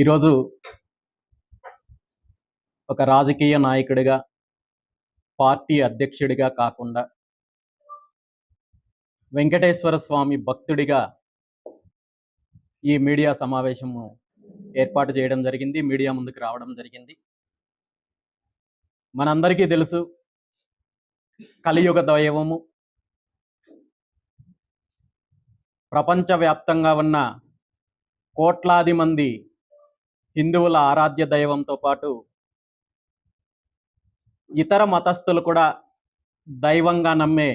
ఈరోజు ఒక రాజకీయ నాయకుడిగా పార్టీ అధ్యక్షుడిగా కాకుండా వెంకటేశ్వర స్వామి భక్తుడిగా ఈ మీడియా సమావేశము ఏర్పాటు చేయడం జరిగింది మీడియా ముందుకు రావడం జరిగింది. మనందరికీ తెలుసు కలియుగ దైవము ప్రపంచవ్యాప్తంగా ఉన్న కోట్లాది మంది హిందువుల ఆరాధ్య దైవంతో పాటు ఇతర మతస్థులు కూడా దైవంగా నమ్మే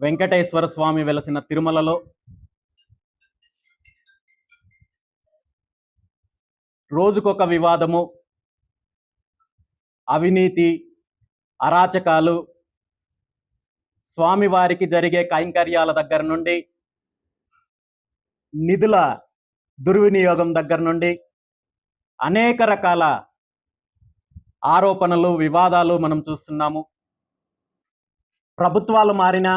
వెంకటేశ్వర స్వామి వెలసిన తిరుమలలో రోజుకొక వివాదము అవినీతి అరాచకాలు స్వామివారికి జరిగే కైంకర్యాల దగ్గర నుండి నిధుల దుర్వినియోగం దగ్గర నుండి అనేక రకాల ఆరోపణలు వివాదాలు మనం చూస్తున్నాము. ప్రభుత్వాలు మారిన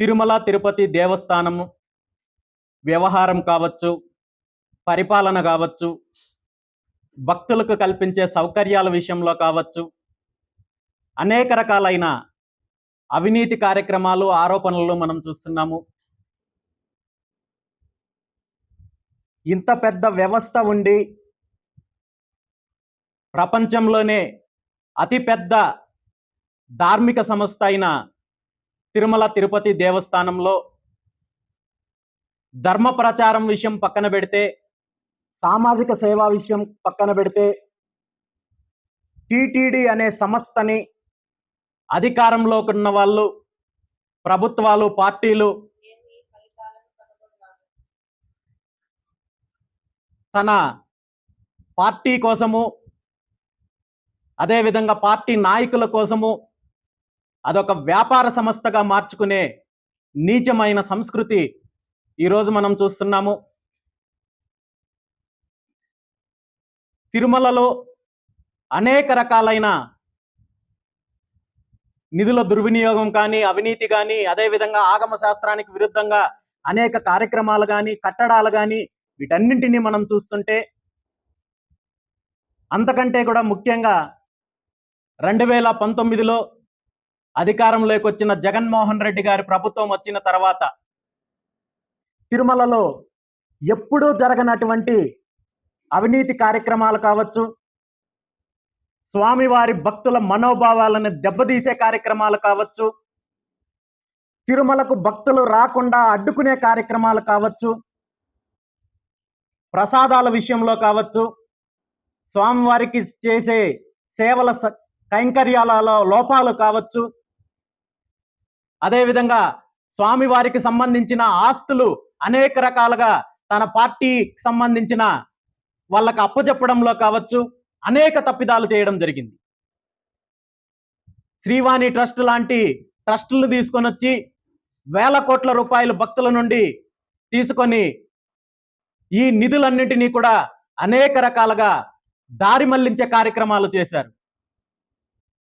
తిరుమల తిరుపతి దేవస్థానము వ్యవహారం కావచ్చు పరిపాలన కావచ్చు భక్తులకు కల్పించే సౌకర్యాల విషయంలో కావచ్చు అనేక రకాలైన అవినీతి కార్యక్రమాలు ఆరోపణలు మనం చూస్తున్నాము. ఇంత పెద్ద వ్యవస్థ ఉండి ప్రపంచంలోనే అతిపెద్ద ధార్మిక సంస్థ అయిన తిరుమల తిరుపతి దేవస్థానంలో ధర్మ ప్రచారం విషయం పక్కన పెడితే సామాజిక సేవా విషయం పక్కన పెడితే టీటీడీ అనే సంస్థని అధికారంలోకి ఉన్న వాళ్ళు ప్రభుత్వాలు పార్టీలు తన పార్టీ కోసము అదేవిధంగా పార్టీ నాయకుల కోసము అదొక వ్యాపార సంస్థగా మార్చుకునే నీచమైన సంస్కృతి ఈరోజు మనం చూస్తున్నాము. తిరుమలలో అనేక రకాలైన నిధుల దుర్వినియోగం కానీ అవినీతి కానీ అదేవిధంగా ఆగమ శాస్త్రానికి విరుద్ధంగా అనేక కార్యక్రమాలు కానీ కట్టడాలు కానీ వీటన్నింటినీ మనం చూస్తుంటే అంతకంటే కూడా ముఖ్యంగా రెండు వేల పంతొమ్మిదిలో అధికారంలోకి వచ్చిన జగన్మోహన్ రెడ్డి గారి ప్రభుత్వం వచ్చిన తర్వాత తిరుమలలో ఎప్పుడూ జరగనటువంటి అవినీతి కార్యక్రమాలు కావచ్చు స్వామివారి భక్తుల మనోభావాలను దెబ్బతీసే కార్యక్రమాలు కావచ్చు తిరుమలకు భక్తులు రాకుండా అడ్డుకునే కార్యక్రమాలు కావచ్చు ప్రసాదాల విషయంలో కావచ్చు స్వామివారికి చేసే సేవల స- కైంకర్యాలలో లోపాలు కావచ్చు. అదేవిధంగా స్వామివారికి సంబంధించిన ఆస్తులు అనేక రకాలుగా తన పార్టీకి సంబంధించిన వాళ్ళకి అప్పచెప్పడంలో కావచ్చు అనేక తప్పిదాలు చేయడం జరిగింది. శ్రీవాణి ట్రస్ట్ లాంటి ట్రస్టులు తీసుకొని వచ్చి వేల కోట్ల రూపాయలు భక్తుల నుండి తీసుకొని ఈ నిధులన్నింటినీ కూడా అనేక రకాలుగా దారి మళ్ళించే కార్యక్రమాలు చేశారు.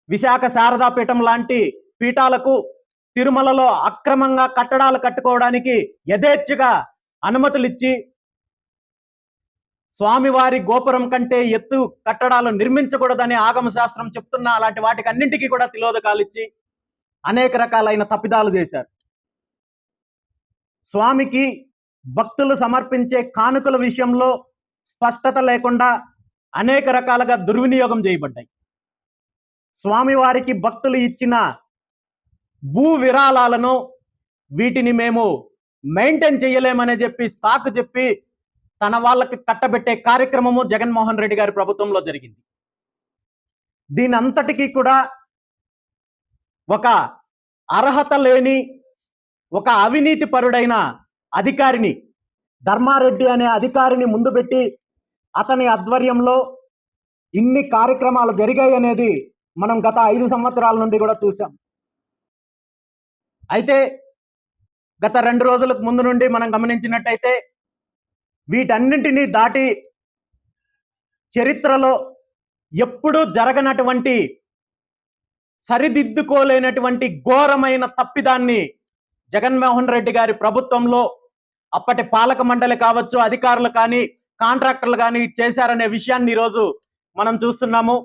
విశాఖ శారదా పీఠం లాంటి పీఠాలకు తిరుమలలో అక్రమంగా కట్టడాలు కట్టుకోవడానికి యథేచ్ఛగా అనుమతులు ఇచ్చి స్వామివారి గోపురం కంటే ఎత్తు కట్టడాలు నిర్మించకూడదని ఆగమ శాస్త్రం చెప్తున్న అలాంటి వాటికి అన్నింటికీ కూడా తిలోదకాలు ఇచ్చి అనేక రకాలైన తప్పిదాలు చేశారు. స్వామికి భక్తులు సమర్పించే కానుకల విషయంలో స్పష్టత లేకుండా అనేక రకాలుగా దుర్వినియోగం చేయబడ్డాయి. స్వామివారికి భక్తులు ఇచ్చిన భూ విరాళాలను వీటిని మేము మెయింటైన్ చేయలేమని చెప్పి సాకు చెప్పి తన వాళ్ళకి కట్టబెట్టే కార్యక్రమము జగన్మోహన్ రెడ్డి గారి ప్రభుత్వంలో జరిగింది. దీని అంతటికీ కూడా ఒక అర్హత లేని ఒక అవినీతి పరుడైన అధికారిని ధర్మారెడ్డి అనే అధికారిని ముందు పెట్టి అతని ఆధ్వర్యంలో ఇన్ని కార్యక్రమాలు జరిగాయి అనేది మనం గత ఐదు సంవత్సరాల నుండి కూడా చూసాం అయితే గత రెండు రోజులకు ముందు నుండి మనం గమనించినట్టయితే వీటన్నింటినీ దాటి చరిత్రలో ఎప్పుడూ జరగనటువంటి సరిదిద్దుకోలేనటువంటి ఘోరమైన తప్పిదాన్ని జగన్మోహన్ రెడ్డి గారి ప్రభుత్వంలో అప్పటి పాలక మండలి కావచ్చు అధికారులు కానీ కాంట్రాక్టర్లు కానీ చేశారనే విషయాన్ని ఈరోజు మనం చూస్తున్నాము.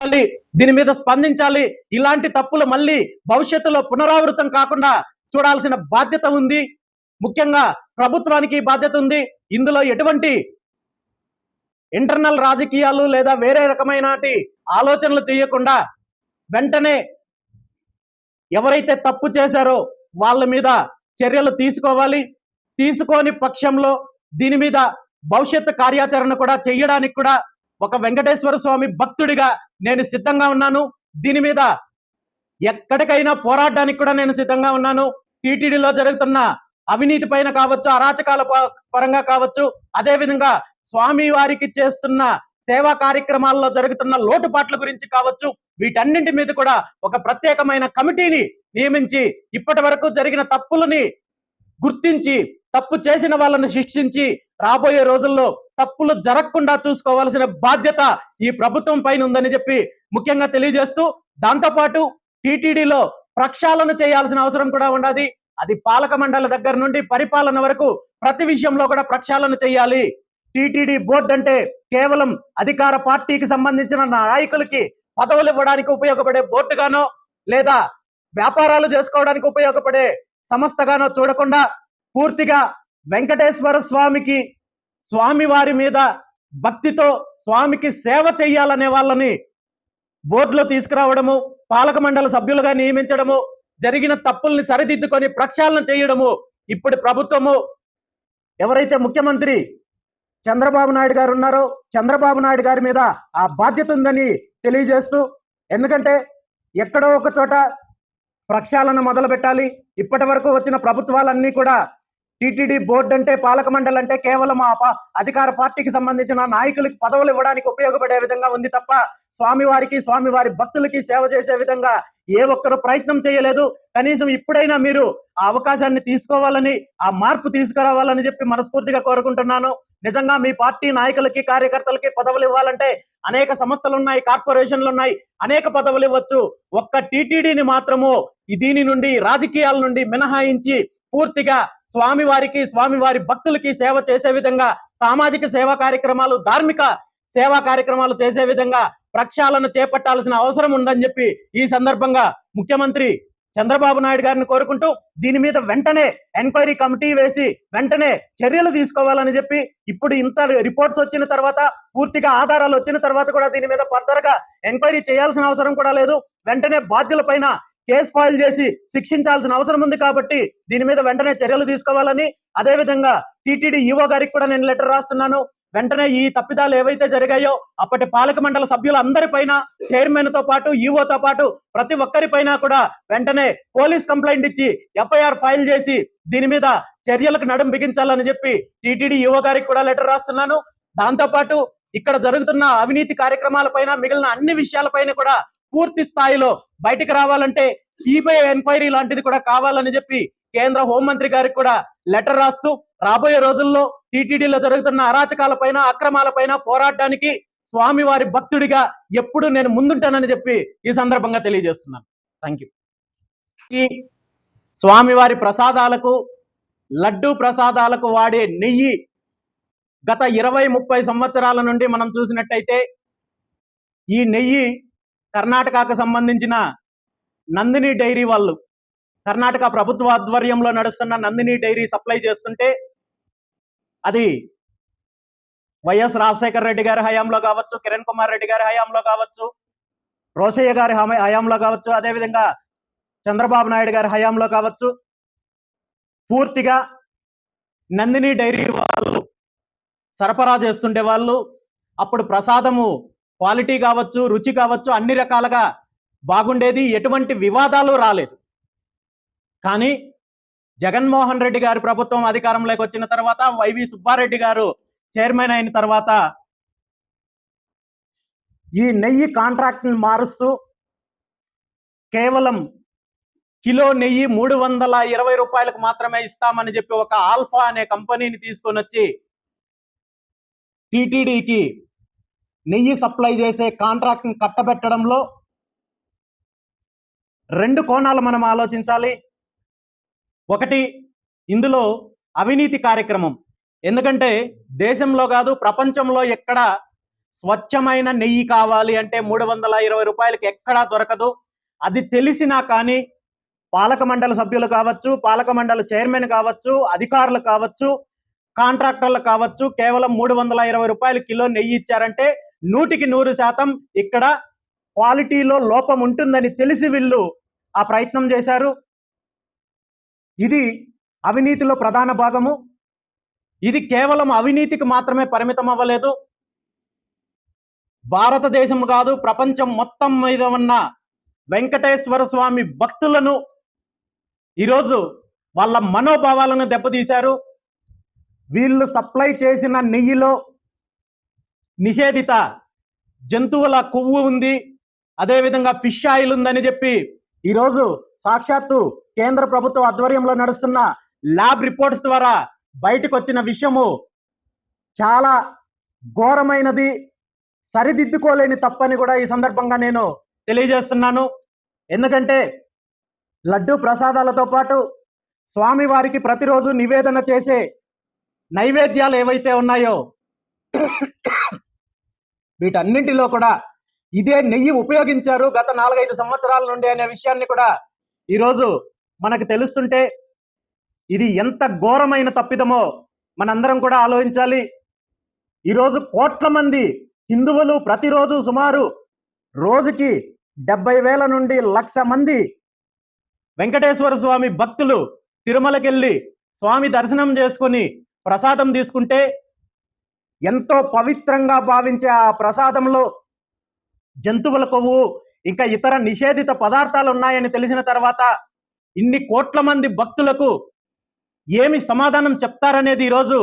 మళ్ళీ దీని మీద స్పందించాలి. ఇలాంటి తప్పులు మళ్ళీ భవిష్యత్తులో పునరావృతం కాకుండా చూడాల్సిన బాధ్యత ఉంది. ముఖ్యంగా ప్రభుత్వానికి బాధ్యత ఉంది. ఇందులో ఎటువంటి ఇంటర్నల్ రాజకీయాలు లేదా వేరే రకమైన ఆలోచనలు చేయకుండా వెంటనే ఎవరైతే తప్పు చేశారో వాళ్ళ మీద చర్యలు తీసుకోవాలి. తీసుకోని పక్షంలో దీని మీద భవిష్యత్తు కార్యాచరణ కూడా చేయడానికి కూడా ఒక వెంకటేశ్వర స్వామి భక్తుడిగా నేను సిద్ధంగా ఉన్నాను. దీని మీద ఎక్కడికైనా పోరాడడానికి కూడా నేను సిద్ధంగా ఉన్నాను. టీటీడీలో జరుగుతున్న అవినీతి పైన కావచ్చు అరాచకాల ప- పరంగా కావచ్చు అదేవిధంగా స్వామి వారికి చేస్తున్న సేవా కార్యక్రమాల్లో జరుగుతున్న లోటుపాట్ల గురించి కావచ్చు వీటన్నింటి మీద కూడా ఒక ప్రత్యేకమైన కమిటీని నియమించి ఇప్పటి వరకు జరిగిన తప్పులని గుర్తించి తప్పు చేసిన వాళ్ళని శిక్షించి రాబోయే రోజుల్లో తప్పులు జరగకుండా చూసుకోవాల్సిన బాధ్యత ఈ ప్రభుత్వం పైన ఉందని చెప్పి ముఖ్యంగా తెలియజేస్తూ దాంతోపాటు టీటీడీలో ప్రక్షాళన చేయాల్సిన అవసరం కూడా ఉండాలి అది పాలక మండలి దగ్గర నుండి పరిపాలన వరకు ప్రతి విషయంలో కూడా ప్రక్షాళన చేయాలి. టీటీడీ బోర్డు అంటే కేవలం అధికార పార్టీకి సంబంధించిన నాయకులకి పదవులు ఇవ్వడానికి ఉపయోగపడే బోర్డుగానో లేదా వ్యాపారాలు చేసుకోవడానికి ఉపయోగపడే సంస్థగానో చూడకుండా పూర్తిగా వెంకటేశ్వర స్వామికి స్వామి వారి మీద భక్తితో స్వామికి సేవ చేయాలనే వాళ్ళని బోర్డులో తీసుకురావడము పాలక మండలి సభ్యులుగా నియమించడము జరిగిన తప్పుల్ని సరిదిద్దుకొని ప్రక్షాళన చేయడము ఇప్పుడు ప్రభుత్వము ఎవరైతే ముఖ్యమంత్రి చంద్రబాబు నాయుడు గారు ఉన్నారో చంద్రబాబు నాయుడు గారి మీద ఆ బాధ్యత ఉందని తెలియజేస్తూ ఎందుకంటే ఎక్కడో ఒక చోట ప్రక్షాళన మొదలు పెట్టాలి ఇప్పటి వరకు వచ్చిన ప్రభుత్వాలన్నీ కూడా టిటిడి బోర్డు అంటే పాలక మండలి అంటే కేవలం ఆ అధికార పార్టీకి సంబంధించిన నాయకులకి పదవులు ఇవ్వడానికి ఉపయోగపడే విధంగా ఉంది తప్ప స్వామివారికి స్వామివారి భక్తులకి సేవ చేసే విధంగా ఏ ఒక్కరు ప్రయత్నం చేయలేదు. కనీసం ఇప్పుడైనా మీరు ఆ అవకాశాన్ని తీసుకోవాలని ఆ మార్పు తీసుకురావాలని చెప్పి మనస్ఫూర్తిగా కోరుకుంటున్నాను. నిజంగా మీ పార్టీ నాయకులకి కార్యకర్తలకి పదవులు ఇవ్వాలంటే అనేక సంస్థలు ఉన్నాయి కార్పొరేషన్లు ఉన్నాయి అనేక పదవులు ఇవ్వచ్చు. ఒక్క టీటీడీని మాత్రము దీని నుండి రాజకీయాల నుండి మినహాయించి పూర్తిగా స్వామి వారికి స్వామి వారి భక్తులకి సేవ చేసే విధంగా సామాజిక సేవా కార్యక్రమాలు ధార్మిక సేవా కార్యక్రమాలు చేసే విధంగా ప్రక్షాళన చేపట్టాల్సిన అవసరం ఉందని చెప్పి ఈ సందర్భంగా ముఖ్యమంత్రి చంద్రబాబు నాయుడు గారిని కోరుకుంటూ దీని మీద వెంటనే ఎంక్వైరీ కమిటీ వేసి వెంటనే చర్యలు తీసుకోవాలని చెప్పి ఇప్పుడు ఇంత రిపోర్ట్స్ వచ్చిన తర్వాత పూర్తిగా ఆధారాలు వచ్చిన తర్వాత కూడా దీని మీద ఫర్దర్గా ఎంక్వైరీ చేయాల్సిన అవసరం కూడా లేదు. వెంటనే బాధ్యుల పైన కేసు ఫైల్ చేసి శిక్షించాల్సిన అవసరం ఉంది కాబట్టి దీని మీద వెంటనే చర్యలు తీసుకోవాలని. అదే విధంగా టీటీడీ ఈవో గారికి కూడా నేను లెటర్ రాస్తున్నాను. వెంటనే ఈ తప్పిదాలు ఏవైతే జరిగాయో అప్పటి పాలక మండల సభ్యులందరిపైన చైర్మన్తో పాటు ఈవోతో పాటు ప్రతి ఒక్కరిపైన కూడా వెంటనే పోలీస్ కంప్లైంట్ ఇచ్చి ఎఫ్ఐఆర్ ఫైల్ చేసి దీని మీద చర్యలకు నడుం బిగించాలని చెప్పి టీటీడీ ఈవో గారికి కూడా లెటర్ రాస్తున్నాను. దాంతో పాటు ఇక్కడ జరుగుతున్న అవినీతి కార్యక్రమాలపైన మిగిలిన అన్ని విషయాలపైన కూడా పూర్తి స్థాయిలో బయటకు రావాలంటే సిబిఐ ఎంక్వైరీ లాంటిది కూడా కావాలని చెప్పి కేంద్ర హోంమంత్రి గారికి కూడా లెటర్ రాస్తూ రాబోయే రోజుల్లో టీటీడీలో జరుగుతున్న అరాచకాలపైన అక్రమాలపైన పోరాడడానికి స్వామివారి భక్తుడిగా ఎప్పుడు నేను ముందుంటానని చెప్పి ఈ సందర్భంగా తెలియజేస్తున్నాను. థ్యాంక్ యూ ఈ స్వామివారి ప్రసాదాలకు లడ్డు ప్రసాదాలకు వాడే నెయ్యి గత ఇరవై ముప్పై సంవత్సరాల నుండి మనం చూసినట్టయితే ఈ నెయ్యి కర్ణాటకకు సంబంధించిన నందిని డైరీ వాళ్ళు కర్ణాటక ప్రభుత్వ ఆధ్వర్యంలో నడుస్తున్న నందిని డైరీ సప్లై చేస్తుంటే అది వైఎస్ రాజశేఖర రెడ్డి గారి హయాంలో కావచ్చు కిరణ్ కుమార్ రెడ్డి గారి హయాంలో కావచ్చు రోషయ్య గారి హయాంలో కావచ్చు అదేవిధంగా చంద్రబాబు నాయుడు గారి హయాంలో కావచ్చు పూర్తిగా నందిని డైరీ వాళ్ళు సరఫరా చేస్తుండే వాళ్ళు అప్పుడు ప్రసాదము క్వాలిటీ కావచ్చు రుచి కావచ్చు అన్ని రకాలుగా బాగుండేది ఎటువంటి వివాదాలు రాలేదు. కానీ జగన్మోహన్ రెడ్డి గారు ప్రభుత్వం అధికారంలోకి వచ్చిన తర్వాత వైవి సుబ్బారెడ్డి గారు చైర్మన్ అయిన తర్వాత ఈ నెయ్యి కాంట్రాక్ట్ని మారుస్తూ కేవలం కిలో నెయ్యి మూడు వందల ఇరవై రూపాయలకు మాత్రమే ఇస్తామని చెప్పి ఒక ఆల్ఫా అనే కంపెనీని తీసుకొని వచ్చి టీటీడీకి నెయ్యి సప్లై చేసే కాంట్రాక్ట్ని కట్టబెట్టడంలో రెండు కోణాలు మనం ఆలోచించాలి. ఒకటి ఇందులో అవినీతి కార్యక్రమం. ఎందుకంటే దేశంలో కాదు ప్రపంచంలో ఎక్కడ స్వచ్ఛమైన నెయ్యి కావాలి అంటే మూడు వందల ఇరవై రూపాయలకి ఎక్కడా దొరకదు. అది తెలిసినా కానీ పాలక మండలి సభ్యులు కావచ్చు పాలక మండలి చైర్మన్ కావచ్చు అధికారులు కావచ్చు కాంట్రాక్టర్లు కావచ్చు కేవలం మూడు వందల ఇరవై రూపాయలు కిలో నెయ్యి ఇచ్చారంటే నూటికి నూరు శాతం ఇక్కడ క్వాలిటీలో లోపం ఉంటుందని తెలిసి వీళ్ళు ఆ ప్రయత్నం చేశారు. ఇది అవినీతిలో ప్రధాన భాగము. ఇది కేవలం అవినీతికి మాత్రమే పరిమితం అవ్వలేదు. భారతదేశం కాదు ప్రపంచం మొత్తం మీద ఉన్న వెంకటేశ్వర స్వామి భక్తులను ఈరోజు వాళ్ళ మనోభావాలను దెబ్బతీశారు. వీళ్ళు సప్లై చేసిన నెయ్యిలో నిషేధిత జంతువుల కొవ్వు ఉంది. అదేవిధంగా ఫిష్ ఆయిల్ ఉందని చెప్పి ఈరోజు సాక్షాత్తు కేంద్ర ప్రభుత్వ ఆధ్వర్యంలో నడుస్తున్న ల్యాబ్ రిపోర్ట్స్ ద్వారా బయటకు వచ్చిన విషయము చాలా ఘోరమైనది సరిదిద్దుకోలేని తప్పని కూడా ఈ సందర్భంగా నేను తెలియజేస్తున్నాను. ఎందుకంటే లడ్డు ప్రసాదాలతో పాటు స్వామివారికి ప్రతిరోజు నివేదన చేసే నైవేద్యాలు ఏవైతే ఉన్నాయో వీటన్నింటిలో కూడా ఇదే నెయ్యి ఉపయోగించారు గత నాలుగైదు సంవత్సరాల నుండి అనే విషయాన్ని కూడా ఈరోజు మనకు తెలుస్తుంటే ఇది ఎంత ఘోరమైన తప్పిదమో మనందరం కూడా ఆలోచించాలి. ఈరోజు కోట్ల మంది హిందువులు ప్రతిరోజు సుమారు రోజుకి డెబ్బై వేల నుండి లక్ష మంది వెంకటేశ్వర స్వామి భక్తులు తిరుమలకెళ్ళి స్వామి దర్శనం చేసుకొని ప్రసాదం తీసుకుంటే ఎంతో పవిత్రంగా భావించే ఆ ప్రసాదంలో జంతువుల కొవ్వు ఇంకా ఇతర నిషేధిత పదార్థాలు ఉన్నాయని తెలిసిన తర్వాత ఇన్ని కోట్ల మంది భక్తులకు ఏమి సమాధానం చెప్తారనేది ఈరోజు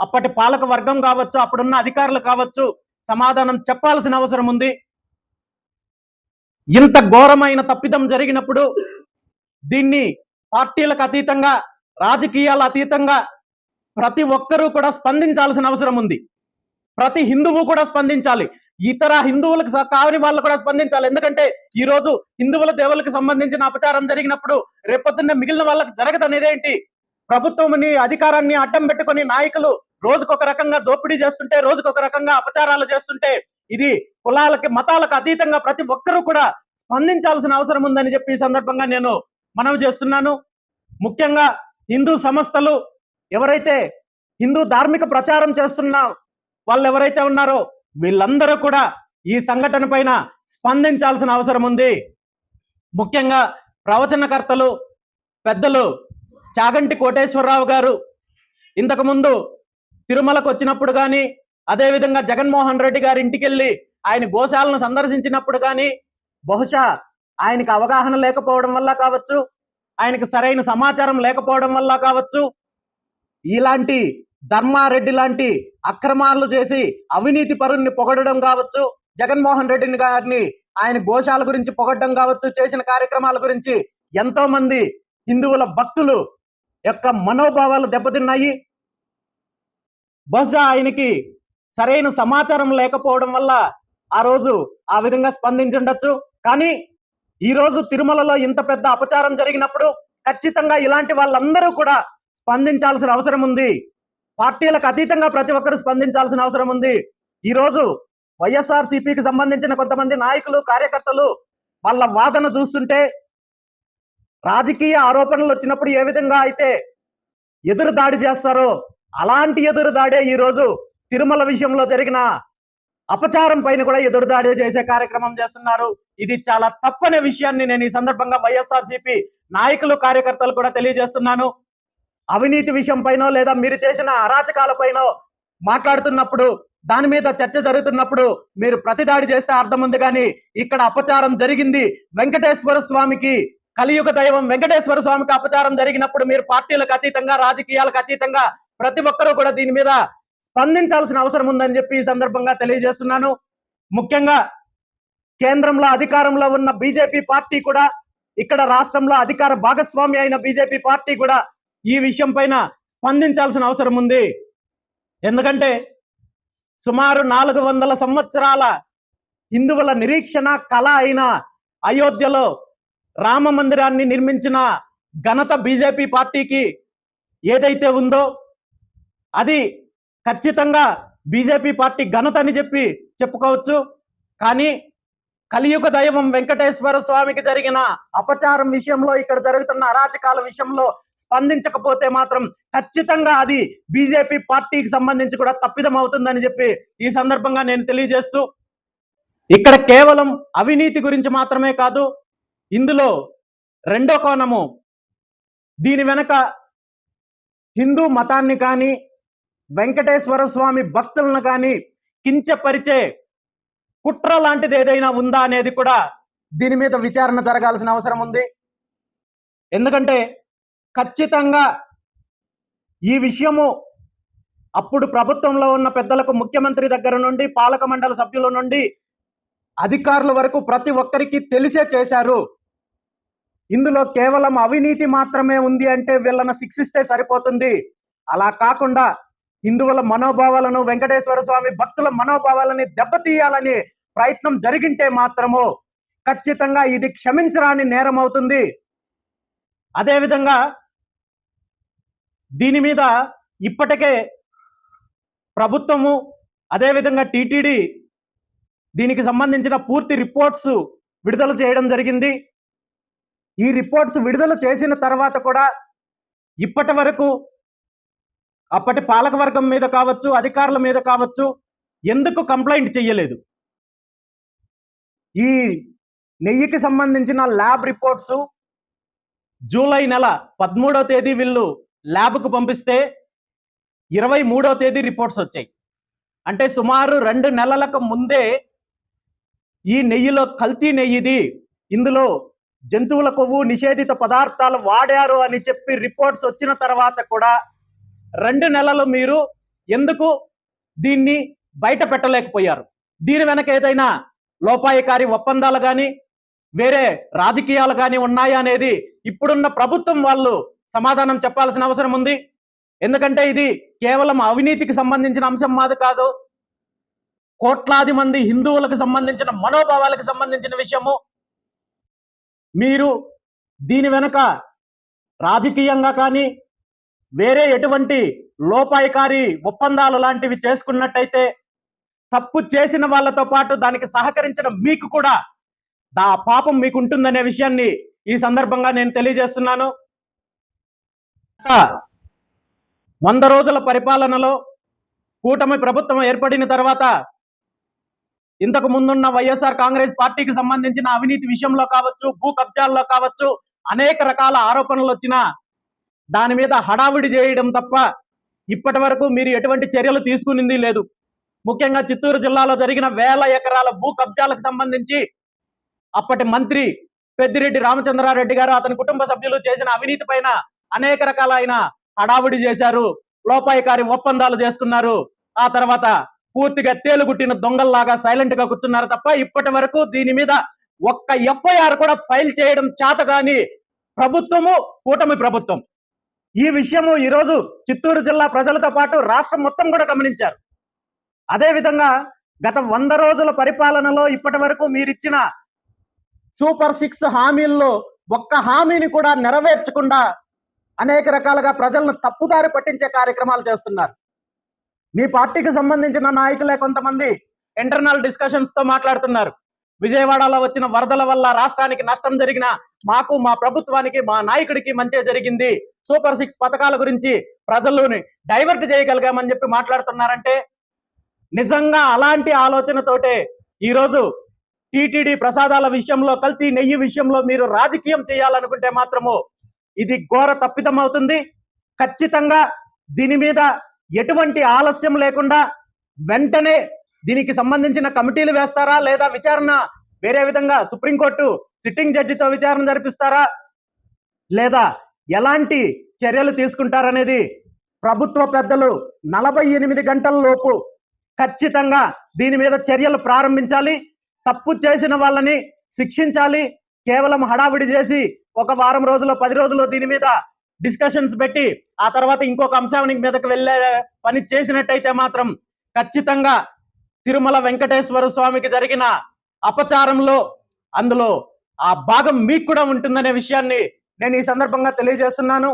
అప్పటి పాలక వర్గం కావచ్చు అప్పుడున్న అధికారులు కావచ్చు సమాధానం చెప్పాల్సిన అవసరం ఉంది. ఇంత ఘోరమైన తప్పిదం జరిగినప్పుడు దీన్ని పార్టీలకు అతీతంగా రాజకీయాల అతీతంగా ప్రతి ఒక్కరూ కూడా స్పందించాల్సిన అవసరం ఉంది. ప్రతి హిందువు కూడా స్పందించాలి. ఇతర హిందువులకు కావని వాళ్ళు కూడా స్పందించాలి. ఎందుకంటే ఈ రోజు హిందువుల దేవులకు సంబంధించిన అపచారం జరిగినప్పుడు రేపొద్దున్న మిగిలిన వాళ్ళకి జరగదు అనేదేంటి ప్రభుత్వంని అధికారాన్ని అడ్డం పెట్టుకుని నాయకులు రోజుకొక రకంగా దోపిడీ చేస్తుంటే రోజుకొక రకంగా అపచారాలు చేస్తుంటే ఇది కులాలకి మతాలకు అతీతంగా ప్రతి ఒక్కరూ కూడా స్పందించాల్సిన అవసరం ఉందని చెప్పి ఈ సందర్భంగా నేను మనవి చేస్తున్నాను. ముఖ్యంగా హిందూ సంస్థలు ఎవరైతే హిందూ ధార్మిక ప్రచారం చేస్తున్న వాళ్ళు ఎవరైతే ఉన్నారో వీళ్ళందరూ కూడా ఈ సంఘటన పైన స్పందించాల్సిన అవసరం ఉంది. ముఖ్యంగా ప్రవచనకర్తలు పెద్దలు చాగంటి కోటేశ్వరరావు గారు ఇంతకుముందు తిరుమలకు వచ్చినప్పుడు కానీ అదేవిధంగా జగన్మోహన్ రెడ్డి గారి ఇంటికి వెళ్ళి ఆయన గోశాలను సందర్శించినప్పుడు కానీ బహుశా ఆయనకు అవగాహన లేకపోవడం వల్ల కావచ్చు ఆయనకు సరైన సమాచారం లేకపోవడం వల్ల కావచ్చు ఇలాంటి ధర్మారెడ్డి లాంటి అక్రమాలు చేసి అవినీతి పరుణ్ణి పొగడడం కావచ్చు జగన్మోహన్ రెడ్డిని గారిని ఆయన గోశాల గురించి పొగడడం కావచ్చు చేసిన కార్యక్రమాల గురించి ఎంతో మంది హిందువుల భక్తులు యొక్క మనోభావాలు దెబ్బతిన్నాయి. బహుశా ఆయనకి సరైన సమాచారం లేకపోవడం వల్ల ఆ రోజు ఆ విధంగా స్పందించుండొచ్చు. కానీ ఈ రోజు తిరుమలలో ఇంత పెద్ద అపచారం జరిగినప్పుడు ఖచ్చితంగా ఇలాంటి వాళ్ళందరూ కూడా స్పందించాల్సిన అవసరం ఉంది. పార్టీలకు అతీతంగా ప్రతి ఒక్కరు స్పందించాల్సిన అవసరం ఉంది. ఈ రోజు వైఎస్ఆర్ సిపికి సంబంధించిన కొంతమంది నాయకులు కార్యకర్తలు వాళ్ళ వాదన చూస్తుంటే రాజకీయ ఆరోపణలు వచ్చినప్పుడు ఏ విధంగా అయితే ఎదురు దాడి చేస్తారో అలాంటి ఎదురు దాడే ఈ రోజు తిరుమల విషయంలో జరిగిన అపచారం పైన కూడా ఎదురు దాడి చేసే కార్యక్రమం చేస్తున్నారు. ఇది చాలా తప్పనే విషయాన్ని నేను ఈ సందర్భంగా వైఎస్ఆర్ సిపి నాయకులు కార్యకర్తలు కూడా తెలియజేస్తున్నాను. అవినీతి విషయం పైన లేదా మీరు చేసిన అరాచకాలపైనో మాట్లాడుతున్నప్పుడు దాని మీద చర్చ జరుగుతున్నప్పుడు మీరు ప్రతిదాడి చేస్తే అర్థం ఉంది కానీ ఇక్కడ అపచారం జరిగింది. వెంకటేశ్వర స్వామికి కలియుగ దైవం వెంకటేశ్వర స్వామికి అపచారం జరిగినప్పుడు మీరు పార్టీలకు అతీతంగా రాజకీయాలకు అతీతంగా ప్రతి ఒక్కరూ కూడా దీని మీద స్పందించాల్సిన అవసరం ఉందని చెప్పి ఈ సందర్భంగా తెలియజేస్తున్నాను. ముఖ్యంగా కేంద్రంలో అధికారంలో ఉన్న బీజేపీ పార్టీ కూడా ఇక్కడ రాష్ట్రంలో అధికార భాగస్వామి అయిన బీజేపీ పార్టీ కూడా ఈ విషయం పైన స్పందించాల్సిన అవసరం ఉంది. ఎందుకంటే సుమారు నాలుగు వందల సంవత్సరాల హిందువుల నిరీక్షణ కళ అయిన అయోధ్యలో రామ మందిరాన్ని నిర్మించిన ఘనత బీజేపీ పార్టీకి ఏదైతే ఉందో అది ఖచ్చితంగా బీజేపీ పార్టీ ఘనత అని చెప్పి చెప్పుకోవచ్చు. కానీ కలియుగ దైవం వెంకటేశ్వర స్వామికి జరిగిన అపచారం విషయంలో ఇక్కడ జరుగుతున్న అరాచకాల విషయంలో స్పందించకపోతే మాత్రం ఖచ్చితంగా అది బీజేపీ పార్టీకి సంబంధించి కూడా తప్పిదం అవుతుందని చెప్పి ఈ సందర్భంగా నేను తెలియజేస్తూ ఇక్కడ కేవలం అవినీతి గురించి మాత్రమే కాదు ఇందులో రెండో కోణము దీని వెనక హిందూ మతాన్ని కానీ వెంకటేశ్వర స్వామి భక్తులను కానీ కించపరిచే కుట్ర లాంటిది ఏదైనా ఉందా అనేది కూడా దీని మీద విచారణ జరగాల్సిన అవసరం ఉంది. ఎందుకంటే ఖచ్చితంగా ఈ విషయము అప్పుడు ప్రభుత్వంలో ఉన్న పెద్దలకు ముఖ్యమంత్రి దగ్గర నుండి పాలక మండలి సభ్యుల నుండి అధికారుల వరకు ప్రతి ఒక్కరికి తెలిసే చేశారు. ఇందులో కేవలం అవినీతి మాత్రమే ఉంది అంటే వీళ్ళను శిక్షిస్తే సరిపోతుంది. అలా కాకుండా హిందువుల మనోభావాలను వెంకటేశ్వర స్వామి భక్తుల మనోభావాలని దెబ్బతీయాలని ప్రయత్నం జరిగింటే మాత్రము ఖచ్చితంగా ఇది క్షమించరాని నేరం అవుతుంది. అదేవిధంగా దీని మీద ఇప్పటికే ప్రభుత్వము అదేవిధంగా టీటీడీ దీనికి సంబంధించిన పూర్తి రిపోర్ట్స్ విడుదల చేయడం జరిగింది. ఈ రిపోర్ట్స్ విడుదల చేసిన తర్వాత కూడా ఇప్పటి వరకు అప్పటి పాలకవర్గం మీద కావచ్చు అధికారుల మీద కావచ్చు ఎందుకు కంప్లైంట్ చెయ్యలేదు? ఈ నెయ్యికి సంబంధించిన ల్యాబ్ రిపోర్ట్స్ జూలై నెల పదమూడవ తేదీ వీళ్ళు ల్యాబ్కు పంపిస్తే ఇరవై మూడవ తేదీ రిపోర్ట్స్ వచ్చాయి. అంటే సుమారు రెండు నెలలకు ముందే ఈ నెయ్యిలో కల్తీ నెయ్యిది ఇందులో జంతువుల కొవ్వు నిషేధిత పదార్థాలు వాడారు అని చెప్పి రిపోర్ట్స్ వచ్చిన తర్వాత కూడా రెండు నెలలు మీరు ఎందుకు దీన్ని బయట పెట్టలేకపోయారు? దీని వెనక ఏదైనా లోపాయకారి ఒప్పందాలు కానీ వేరే రాజకీయాలు కానీ ఉన్నాయా అనేది ఇప్పుడున్న ప్రభుత్వం వాళ్ళు సమాధానం చెప్పాల్సిన అవసరం ఉంది. ఎందుకంటే ఇది కేవలం అవినీతికి సంబంధించిన అంశం మాది కాదు. కోట్లాది మంది హిందువులకు సంబంధించిన మనోభావాలకు సంబంధించిన విషయము. మీరు దీని వెనక రాజకీయంగా కానీ వేరే ఎటువంటి లోపాయకారి ఒప్పందాలు లాంటివి చేసుకున్నట్టయితే తప్పు చేసిన వాళ్ళతో పాటు దానికి సహకరించిన మీకు కూడా దా పాపం మీకు ఉంటుందనే విషయాన్ని ఈ సందర్భంగా నేను తెలియజేస్తున్నాను. వంద రోజుల పరిపాలనలో కూటమి ప్రభుత్వం ఏర్పడిన తర్వాత ఇంతకు ముందున్న వైఎస్ఆర్ కాంగ్రెస్ పార్టీకి సంబంధించిన అవినీతి విషయంలో కావచ్చు భూ కబ్జాల్లో కావచ్చు అనేక రకాల ఆరోపణలు వచ్చినా దాని మీద హడావిడి చేయడం తప్ప ఇప్పటి వరకు మీరు ఎటువంటి చర్యలు తీసుకునింది లేదు. ముఖ్యంగా చిత్తూరు జిల్లాలో జరిగిన వేల ఎకరాల భూ కబ్జాలకు సంబంధించి అప్పటి మంత్రి పెద్దిరెడ్డి రామచంద్రారెడ్డి గారు అతని కుటుంబ సభ్యులు చేసిన అవినీతి పైన అనేక రకాలైన హడావిడి చేశారు. లోపాయికారి ఒప్పందాలు చేసుకున్నారు. ఆ తర్వాత పూర్తిగా తేలుగుట్టిన దొంగల్లాగా సైలెంట్గా కూర్చున్నారు తప్ప ఇప్పటి వరకు దీని మీద ఒక్క ఎఫ్ఐఆర్ కూడా ఫైల్ చేయడం చేత కానీ ప్రభుత్వము కూటమి ప్రభుత్వం. ఈ విషయము ఈరోజు చిత్తూరు జిల్లా ప్రజలతో పాటు రాష్ట్రం మొత్తం కూడా గమనించారు. అదేవిధంగా గత వంద రోజుల పరిపాలనలో ఇప్పటి వరకు మీరిచ్చిన సూపర్ సిక్స్ హామీల్లో ఒక్క హామీని కూడా నెరవేర్చకుండా అనేక రకాలుగా ప్రజలను తప్పుదారి పట్టించే కార్యక్రమాలు చేస్తున్నారు. మీ పార్టీకి సంబంధించిన నాయకులే కొంతమంది ఇంటర్నల్ డిస్కషన్స్తో మాట్లాడుతున్నారు. విజయవాడలో వచ్చిన వరదల వల్ల రాష్ట్రానికి నష్టం జరిగిన మాకు మా ప్రభుత్వానికి మా నాయకుడికి మంచి జరిగింది. సూపర్ సిక్స్ పథకాల గురించి ప్రజల్లోని డైవర్ట్ చేయగలిగామని చెప్పి మాట్లాడుతున్నారంటే నిజంగా అలాంటి ఆలోచనతోటే ఈరోజు టీటీడీ ప్రసాదాల విషయంలో కల్తీ నెయ్యి విషయంలో మీరు రాజకీయం చేయాలనుకుంటే మాత్రము ఇది ఘోర తప్పిదం అవుతుంది. ఖచ్చితంగా దీని మీద ఎటువంటి ఆలస్యం లేకుండా వెంటనే దీనికి సంబంధించిన కమిటీలు వేస్తారా లేదా విచారణ వేరే విధంగా సుప్రీంకోర్టు సిట్టింగ్ జడ్జితో విచారణ జరిపిస్తారా? లేదా ఎలాంటి చర్యలు తీసుకుంటారనేది ప్రభుత్వ పెద్దలు నలభై ఎనిమిది గంటల లోపు ఖచ్చితంగా దీని మీద చర్యలు ప్రారంభించాలి తప్పు చేసిన వాళ్ళని శిక్షించాలి కేవలం హడావిడి చేసి ఒక వారం రోజులు పది రోజులు దీని మీద డిస్కషన్స్ పెట్టి ఆ తర్వాత ఇంకొక అంశానికి మీదకి వెళ్ళే పని చేసినట్టయితే మాత్రం ఖచ్చితంగా తిరుమల వెంకటేశ్వర స్వామికి జరిగిన అపచారంలో అందులో ఆ భాగం మీకు కూడా ఉంటుందనే విషయాన్ని నేను ఈ సందర్భంగా తెలియజేస్తున్నాను.